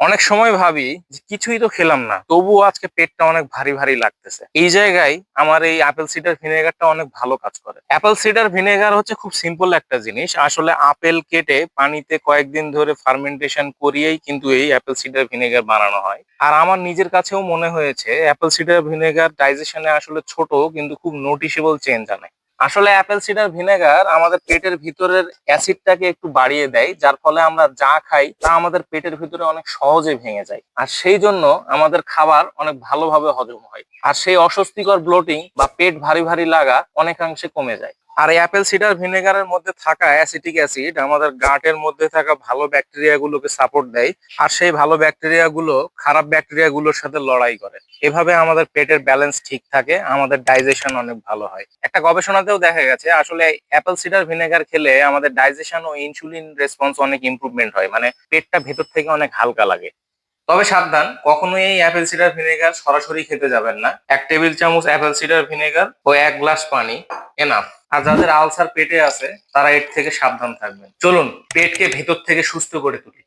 অনেক সময় ভাবি যে কিছুই তো খেলাম না, তবুও আজকে পেটটা অনেক ভারী ভারী লাগতেছে। এই জায়গায় আমার এই অ্যাপেল সিডার ভিনেগারটা অনেক ভালো কাজ করে। অ্যাপেল সিডার ভিনেগার হচ্ছে খুব সিম্পল একটা জিনিস, আসলে আপেল কেটে পানিতে কয়েকদিন ধরে ফার্মেন্টেশন করিয়েই কিন্তু এই অ্যাপেল সিডার ভিনেগার বানানো হয়। আর আমার নিজের কাছেও মনে হয়েছে অ্যাপেল সিডার ভিনেগার ডাইজেশনে আসলে ছোট কিন্তু খুব নোটিশেবল চেঞ্জ আনে। আসলে অ্যাপেল সিডার ভিনেগার আমাদের পেটের ভিতরের অ্যাসিডটাকে একটু বাড়িয়ে দেয়, যার ফলে আমরা যা খাই তা আমাদের পেটের ভিতরে অনেক সহজে ভেঙে যায়। আর সেই জন্য আমাদের খাবার অনেক ভালোভাবে হজম হয়। আর সেই অস্বস্তিকর ব্লোটিং বা পেট ভারী ভারী লাগা অনেকাংশে কমে যায়। আর এই অ্যাপেল সিডার ভিনেগারের মধ্যে থাকা অ্যাসিটিক অ্যাসিড আমাদের গাটের মধ্যে থাকা ভালো ব্যাকটেরিয়া গুলোকে সাপোর্ট দেয়। আর সেই ভালো ব্যাকটেরিয়া গুলো খারাপ ব্যাকটেরিয়া গুলোর সাথে লড়াই করে। এভাবে আমাদের পেটের ব্যালেন্স ঠিক থাকে, আমাদের ডাইজেশন অনেক ভালো হয়। একটা গবেষণাতেও দেখা গেছে, আসলে অ্যাপেল সিডার ভিনেগার খেলে আমাদের ডাইজেশন ও ইনসুলিন রেসপন্স অনেক ইমপ্রুভমেন্ট হয় মানে পেটটা ভেতর থেকে অনেক হালকা লাগে। তবে সাবধান, কখনোই এই অ্যাপেল সিডার ভিনেগার সরাসরি খেতে যাবেন না। এক টেবিল চামচ অ্যাপেল সিডার ভিনেগার ও এক গ্লাস পানি এনাফ আর যাদের আলসার পেটে আছে, তারা এর থেকে সাবধান থাকবেন। চলুন, পেটকে ভেতর থেকে সুস্থ করে তুলি।